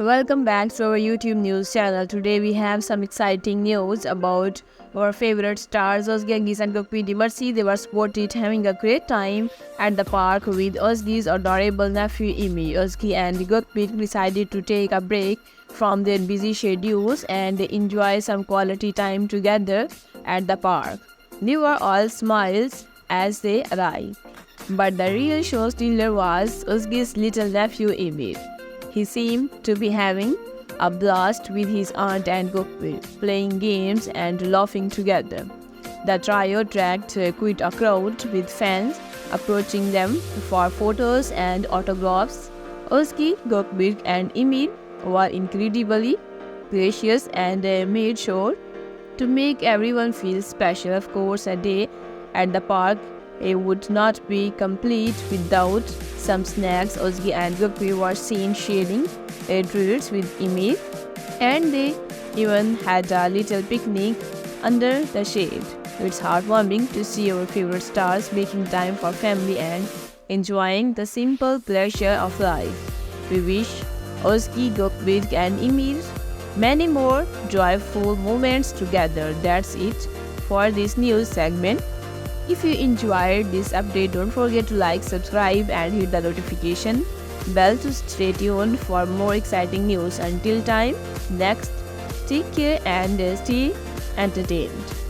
Welcome back to our YouTube news channel. Today we have some exciting news about our favorite stars Ozgi and Gokpit Dimarsi. They were spotted having a great time at the park with Ozgi's adorable nephew Imi. Ozgi and Gokpit decided to take a break from their busy schedules and enjoy some quality time together at the park. They were all smiles as they arrived. But the real show stealer was Ozgi's little nephew Imi. He seemed to be having a blast with his aunt and Gokpit, playing games and laughing together. The trio dragged quite a crowd with fans approaching them for photos and autographs. Ozgi, Gokpit, and Emil were incredibly gracious and made sure to make everyone feel special. Of course, a day at the park it would not be complete without some snacks. Ozgi and Gokpit were seen sharing treats with Emil, and they even had a little picnic under the shade. It's heartwarming to see our favorite stars making time for family and enjoying the simple pleasure of life. We wish Ozgi, Gokpit, and Emil many more joyful moments together. That's it for this news segment. If you enjoyed this update, don't forget to like, subscribe, and hit the notification bell to stay tuned for more exciting news. Until time next, take care and uh, stay entertained.